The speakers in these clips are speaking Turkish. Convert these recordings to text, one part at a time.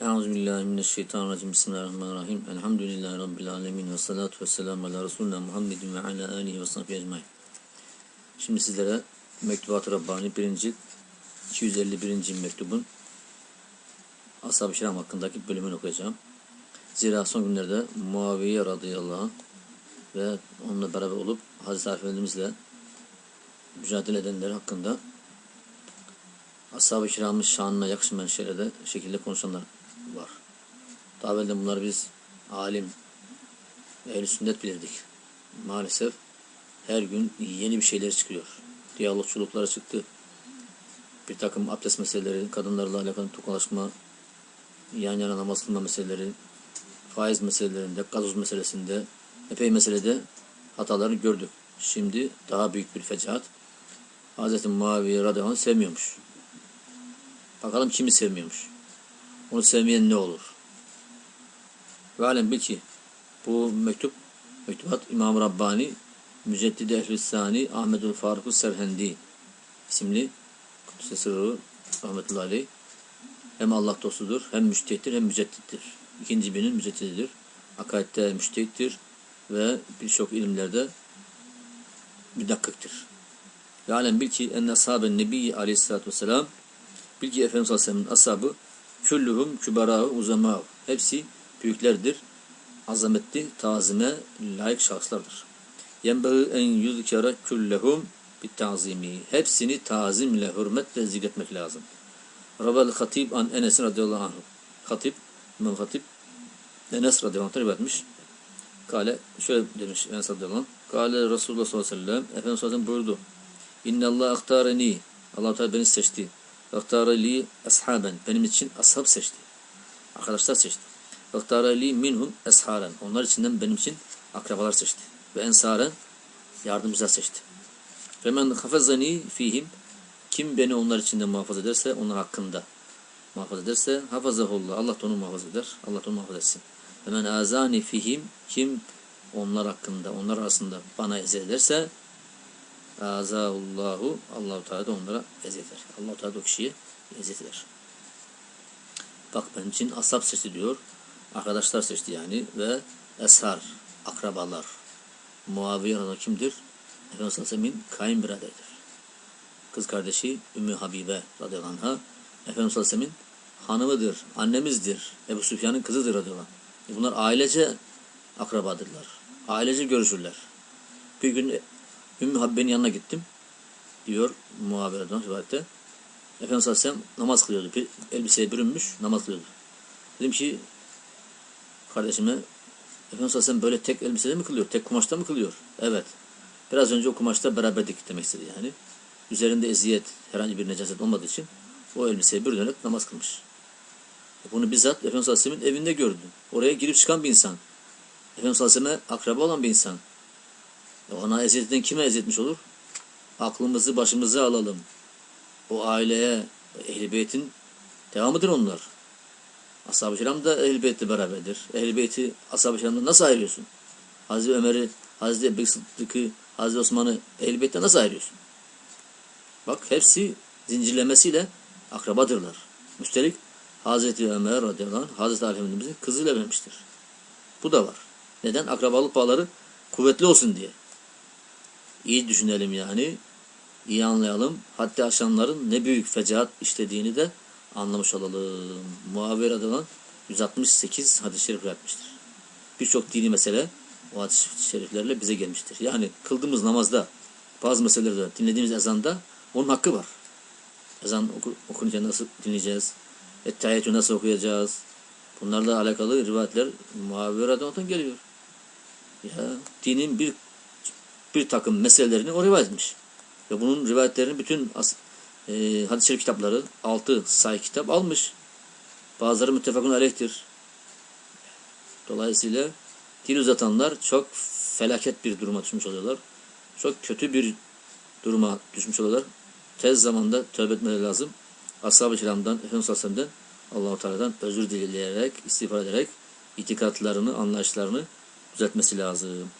Euzubillahimineşşeytanirracim. Bismillahirrahmanirrahim. Elhamdülillahi Rabbil alemin. Ve salatu ve selamu ala Resulüna Muhammedin ve ala alihi ve sahbihi ecmain. Şimdi sizlere Mektubat-ı Rabbani 1. 251. mektubun Ashab-ı Kiram hakkındaki bölümünü okuyacağım. Zira son günlerde Muaviye radıyallahu anh ve onunla beraber olup Hazreti Ali Efendimizle mücadele edenler hakkında Ashab-ı Kiram'ın şanına yakışmayan şekilde konuşanlar var. Daha evvelden bunları biz alim, ehl sünnet bilirdik. Maalesef her gün yeni bir şeyler çıkıyor. Diyalogçuluklara çıktı. Bir takım abdest meseleleri, kadınlarla alakalı tokalaşma, yan yana namaz kılma meseleleri, faiz meselelerinde, gazoz meselesinde, epey meselede hatalarını gördük. Şimdi daha büyük bir fecaat. Hz. Muaviye radıyallahu sevmiyormuş. Bakalım kimi sevmiyormuş. Onu sevmeyen ne olur? Ve alem bil ki bu mektup, mektubat İmam Rabbani Müceddidi Ehlüssani Ahmedül Faruk Serhendi isimli Kudüs'e sırrı rahmetullahi aleyh hem Allah dostudur, hem müştehittir, hem müceddittir. İkinci birinin müceddididir. Akaidde müştehittir ve birçok ilimlerde müdakkıktır. Ve alem bil ki enne ashaben nebi aleyhissalatü vesselam bil ki Efendimiz Aleyhisselam'ın ashabı küllühüm küberâhu uzamâhu hepsi büyüklerdir. Azametli, tazime layık şahıslardır. Yenbeği en yüzkere küllehum bit tazimi. Hepsini tazimle, hürmetle zikretmek lazım. Rabel Hatib an Enes radıyallahu anh. Hatib, İmam Hatib Enes radıyallahu anh rivayet. Kale şöyle demiş Enes radıyallahu anh. Kale Resulullah sallallahu aleyhi ve sellem Efendimiz sallallahu aleyhi ve sellem buyurdu. İnne Allah aktareni. Allah Teala beni seçti. Aktara li ashaben. Benim için ashab seçti. Arkadaşlar seçti. Aktara li minhum esharen. Onlar içinden benim için akrabalar seçti. Ve ensaren yardımcılar seçti. Ve men hafezani fihim. Kim beni onlar içinde muhafaza ederse, onlar hakkında muhafaza ederse, hafazahullah. Allah onu muhafaza eder. Allah onu muhafaza etsin. Ve men azani fihim. Kim onlar hakkında, onlar arasında bana eziyet ederse, azahullahu. Allahu Teala da onlara eziyet eder. Allahu Teala da o kişiye eziyet eder. Bak benim için ashab seçti diyor. Arkadaşlar seçti yani ve eshar, akrabalar. Muaviye radıyallahu kimdir? Efendimiz Aleyhisselam'ın kayınbiraderidir. Kız kardeşi Ümmü Habibe radıyallahu anh'a Efendimiz Aleyhisselam'ın hanımıdır, annemizdir. Ebu Süfyan'ın kızıdır radıyallahu anh. E bunlar ailece akrabadırlar. Ailece görüşürler. Bir gün Ümmü Habibe'nin yanına gittim. Diyor anh rivayette. Efendimiz Aleyhisselam namaz kılıyordu. Bir elbiseye bürünmüş namaz kılıyordu. Dedim ki kardeşime Efendimiz Aleyhisselam böyle tek elbisede mi kılıyor? Tek kumaşta mı kılıyor? Evet. Biraz önce o kumaşta beraberdik demek istedi yani. Üzerinde eziyet, herhangi bir necaset olmadığı için o elbiseye bürünerek namaz kılmış. Bunu bizzat Efendimiz Aleyhisselam'ın evinde gördüm. Oraya girip çıkan bir insan. Efendimiz Aleyhisselam'a akraba olan bir insan. Ona eziyet kime eziyetmiş olur? Aklımızı başımıza alalım. O aileye, ehl Beyt'in devamıdır onlar. Ashab-ı Kiram da Ehl-i Beyt'le beraberdir. Ehl-i Beyt'i Ashab-ı Kiram'dan nasıl ayırıyorsun? Hazreti Ömer'i, Hazreti Ebu Sıddık'ı, Hazreti Osman'ı Ehl-i Beyt'ten nasıl ayırıyorsun? Bak hepsi zincirlemesiyle akrabadırlar. Üstelik Hazreti Ömer radıyallahu anh, Hazreti Ali Efendimiz'in kızıyla vermiştir. Bu da var. Neden? Akrabalık bağları kuvvetli olsun diye. İyi düşünelim yani. İyi anlayalım. Hatta aşanların ne büyük fecaat işlediğini de anlamış olalım. Radıyallahu anh 168 hadis-i şerif yapmıştır. Birçok dini mesele o hadis-i şeriflerle bize gelmiştir. Yani kıldığımız namazda bazı meselelerde dinlediğimiz ezanda onun hakkı var. Ezan oku, okununca nasıl dinleyeceğiz? Ettehiyyatü nasıl okuyacağız? Bunlarla alakalı rivayetler radıyallahu anh geliyor. Ya dinin bir bir takım meselelerini o rivayet etmiş. Ve bunun rivayetlerini bütün e, hadis-i şerif kitapları, altı sayı kitap almış. Bazıları müttefakun aleyhtir. Dolayısıyla dil uzatanlar çok felaket bir duruma düşmüş oluyorlar. Çok kötü bir duruma düşmüş oluyorlar. Tez zamanda tövbe etmeleri lazım. Ashab-ı kiramdan, Efendimiz Allah-u Teala'dan özür dileyerek, istiğfar ederek itikatlarını, anlayışlarını düzeltmesi lazım.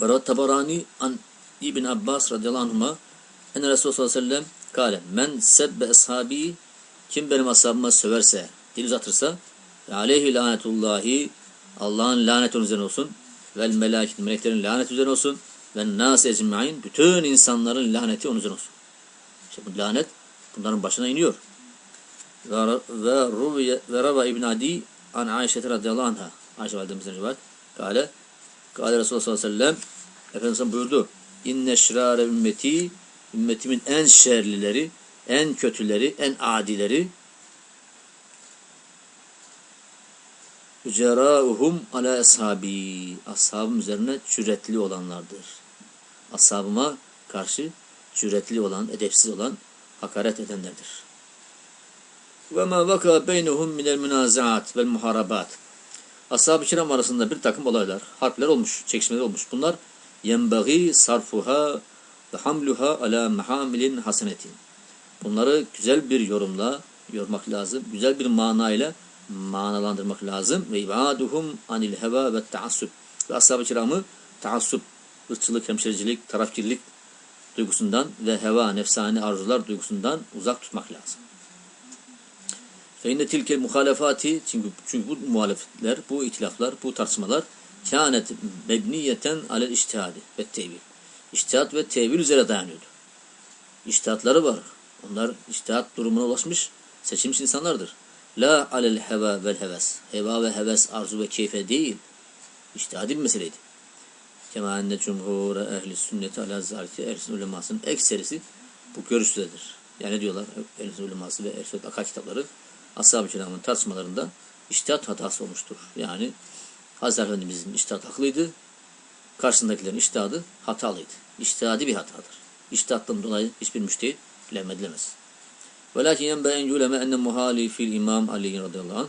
Ve Tabarani an İbn Abbas radıyallahu anhuma en Resulullah sallallahu aleyhi ve sellem kale men sebbe ashabi kim benim ashabıma söverse dil uzatırsa aleyhi lanetullahi Allah'ın lanet onun üzerine olsun vel melaiket meleklerin lanet üzerine olsun ve nas ecmain bütün insanların laneti onun üzerine olsun. İşte bu lanet bunların başına iniyor. Ve ve ruviye ve rava ibn Adi an Ayşe radıyallahu anha. Ayşe validemizden rivayet. Kale Kale Resulullah sallallahu aleyhi ve sellem Efendimiz buyurdu. İnne şirare ümmeti ümmetimin en şerlileri, en kötüleri, en adileri Ücerâuhum ala ashabi. Ashabım üzerine cüretli olanlardır. Ashabıma karşı cüretli olan, edepsiz olan, hakaret edenlerdir. Ve ma vaka beynehum minel münazaat vel muharabat. Ashab-ı kiram arasında bir takım olaylar, harpler olmuş, çekişmeler olmuş. Bunlar yenbagi sarfuha ve hamluha ala mahamilin hasenetin. Bunları güzel bir yorumla yormak lazım. Güzel bir manayla manalandırmak lazım. Ve ibaduhum anil heva ve taassub. Ve ashab-ı kiramı taassup, ırkçılık, hemşericilik, tarafkirlik duygusundan ve heva, nefsani arzular duygusundan uzak tutmak lazım. Fe inne tilkel muhalefati çünkü, çünkü bu muhalefetler, bu itilaflar, bu tartışmalar kânet mebniyeten alel iştihadi ve tevil. İştihat ve tevil üzere dayanıyordu. İştihatları var. Onlar iştihat durumuna ulaşmış seçilmiş insanlardır. La alel heva vel heves. Heva ve heves arzu ve keyfe değil. İştihadi bir meseleydi. Kema enne cumhur ehli sünneti ala zalike ehli ulemasının ekserisi bu görüştedir. Yani diyorlar ehli uleması ve ehli akal kitapları ashab-ı kiramın tartışmalarında iştihat hatası olmuştur. Yani Hazreti Efendimiz'in iştihat haklıydı. Karşısındakilerin iştihadı hatalıydı. İştihadi bir hatadır. İştihattan dolayı hiçbir müştehit bilemedilemez. Velakin yenbe en yuleme enne muhalifil imam Ali radıyallahu anh.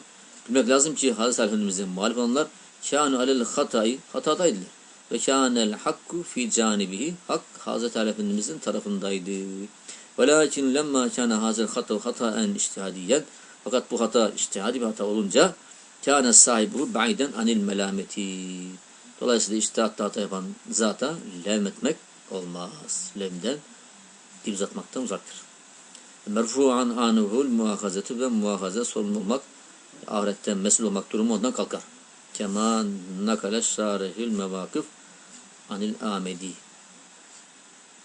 Bilmek lazım ki Hazreti Efendimiz'in muhalif olanlar kânu alel hatayı hatadaydılar. Ve kânel hakku fi canibihi hak Hazreti Efendimiz'in tarafındaydı. Velakin lemma kâne hazel hata hataen iştihadiyen fakat bu hata iştihadi bir hata olunca kâne sahibi ba'iden anil melameti. Dolayısıyla iştihatta hata yapan zata levmetmek olmaz. Levmden dil uzatmaktan uzaktır. Merfu'an anuhul muhakazeti ve muhakaze sorumlu olmak, ahiretten mesul olmak durumu ondan kalkar. Kema nakale şarihil mevakıf anil amedi.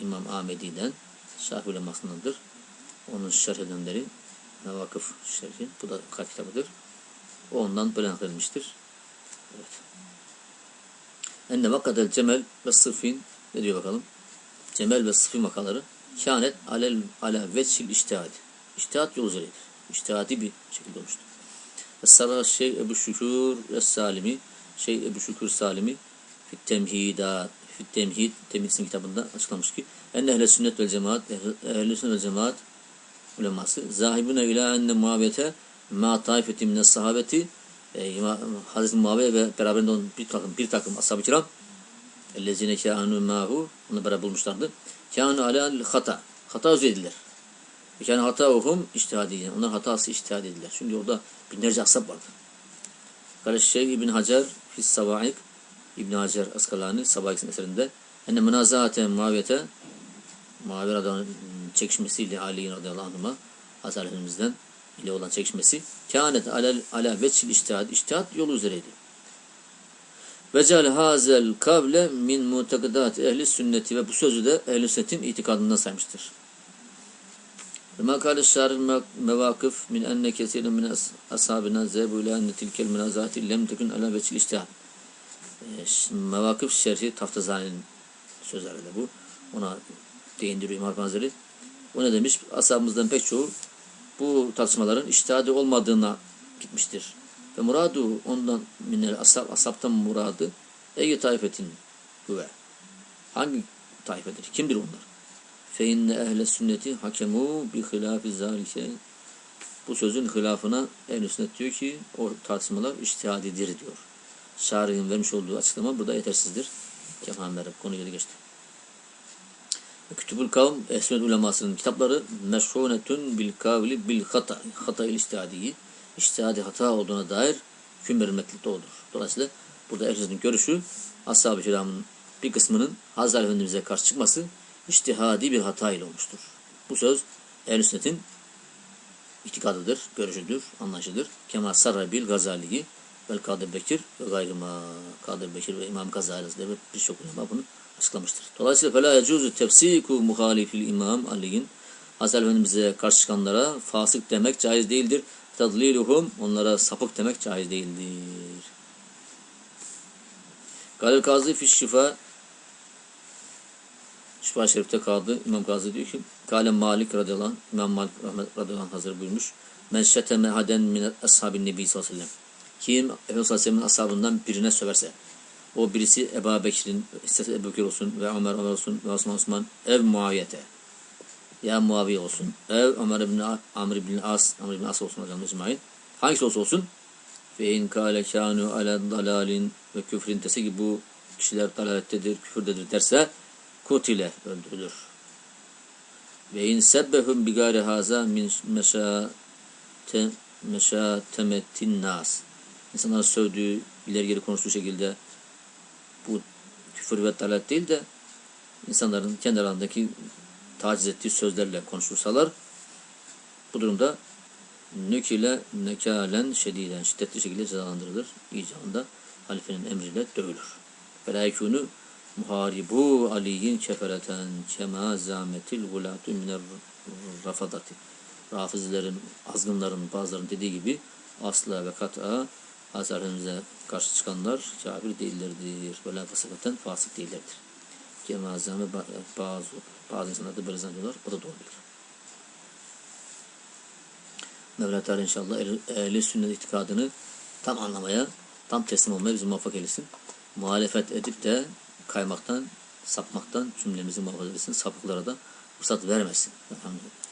İmam Ahmedi'den Şafii ulemasındandır. Onun şerh edenleri Mevakıf şerhi. Bu da kaç kitabıdır. O ondan böyle nakledilmiştir. Evet. Enne vakadel cemel ve sıfin ne diyor bakalım? Cemel ve sıfin makaları kânet alel ala veçil iştihadi. İştihat yol üzereydir. İştihadi bir şekilde olmuştur. Esara şey Ebu Şükür ve Salimi şey Ebu Şükür Salimi fit temhidat fit temhid temhidsin kitabında açıklamış ki enne ehle sünnet vel cemaat ehle sünnet vel cemaat uleması zahibune ila enne muhabbete ma taifeti mine sahabeti e, Hazreti Muaviye ve beraberinde onun bir takım bir takım ashab-ı kiram ellezine kânu mahu onu beraber bulmuşlardı. Kânu alâ hata. Hata üzerediler. Yani hata uhum iştihadiyen. Onlar hatası iştihad ediler. Çünkü orada binlerce ashab vardı. Kardeş Şeyh İbn Hacer Fis Savaik İbn Hacer Askalani Savaik'in eserinde enne münazahate muaviyete Muaviye radıyallahu çekişmesiyle Ali radıyallahu anh'a Hazreti Efendimiz'den ile olan çekişmesi kânet alel ala veçil iştihad iştihad yolu üzereydi. Vecel hazel kavle min mutekidat ehli sünneti ve bu sözü de ehli sünnetin itikadından saymıştır. Ve ma kâle şâril mevakıf min enne kesirin min ashabina zebu ile enne tilkel münazati lem tekun ala veçil iştihad. Mevakıf şerhi Taftazani'nin sözleri de bu. Ona değindiriyor İmam Hazretleri. O ne demiş? Ashabımızdan pek çoğu bu tartışmaların iştihadi olmadığına gitmiştir. Ve muradu ondan minel ashab, ashabtan muradı ey taifetin huve. Hangi taifedir? Kimdir onlar? Fe inne ehle sünneti hakemu bi hilafi zalike. Bu sözün hilafına ehl sünnet diyor ki o tartışmalar iştihadidir diyor. Şari'nin vermiş olduğu açıklama burada yetersizdir. Kemal Merhab konu geri geçti. Kütübül Kavm Esmed ulemasının kitapları meşhunetun bil kavli bil hata hata istihadiyi iştihadi hata olduğuna dair hüküm verilmekte olur. Dolayısıyla burada Efendimiz'in görüşü Ashab-ı Kiram'ın bir kısmının Hazreti Efendimiz'e karşı çıkması iştihadi bir hata ile olmuştur. Bu söz ehl Sünnet'in itikadıdır, görüşüdür, anlayışıdır. Kemal Sarrabil Gazali'yi vel Kadir Bekir ve gayrıma Kadir Bekir ve İmam Gazali ve birçok ulema bunu açıklamıştır. Dolayısıyla fela yecuzu tefsiku muhalifil imam Ali'nin Hazreti Efendimiz'e karşı çıkanlara fasık demek caiz değildir. Tadliluhum onlara sapık demek caiz değildir. Galil Kazi Fiş Şifa Şifa Şerif'te kaldı. İmam Gazi diyor ki Kale Malik radıyallahu anh, İmam Malik radıyallahu anh hazır buyurmuş. Men şeteme haden min ashabin nebi sallallahu aleyhi ve sellem. Kim Efendimiz sallallahu aleyhi ve sellem'in ashabından birine söverse. O birisi Ebu Bekir'in, isterse Ebu Bekir olsun ve Ömer Ömer olsun ve Osman Osman ev muaviyete. Ya Muaviye olsun. Ev Ömer ibn Amr ibn As, Amr ibn As olsun hocam icmain. Hangisi olsa olsun. Ve in kâle kânû ala dalalin ve küfrin dese ki bu kişiler dalalettedir, küfürdedir derse kutile öldürülür. Ve in sebbehum bigâre haza min meşâte meşâtemetin nas. İnsanların sövdüğü, ileri geri konuştuğu şekilde bu küfür ve dalalet değil de insanların kendi aralarındaki taciz ettiği sözlerle konuşursalar bu durumda nükile nekalen şediden şiddetli şekilde cezalandırılır. İcabında halifenin emriyle dövülür. Felaykûnü muharibu aliyin kefereten kema zâmetil gulâtu miner rafadati. Rafizilerin, azgınların bazılarının dediği gibi asla ve kat'a Hazretlerimize karşı çıkanlar kafir değillerdir. Böyle fasıkaten fasık değillerdir. Kema zâme bazı, bazı insanlar da böyle zannediyorlar. O da doğru değil. Mevla Teala inşallah ehli sünnet itikadını tam anlamaya, tam teslim olmaya bizi muvaffak eylesin. Muhalefet edip de kaymaktan, sapmaktan cümlemizi muhafaza etsin. Sapıklara da fırsat vermesin. Elhamdülillah.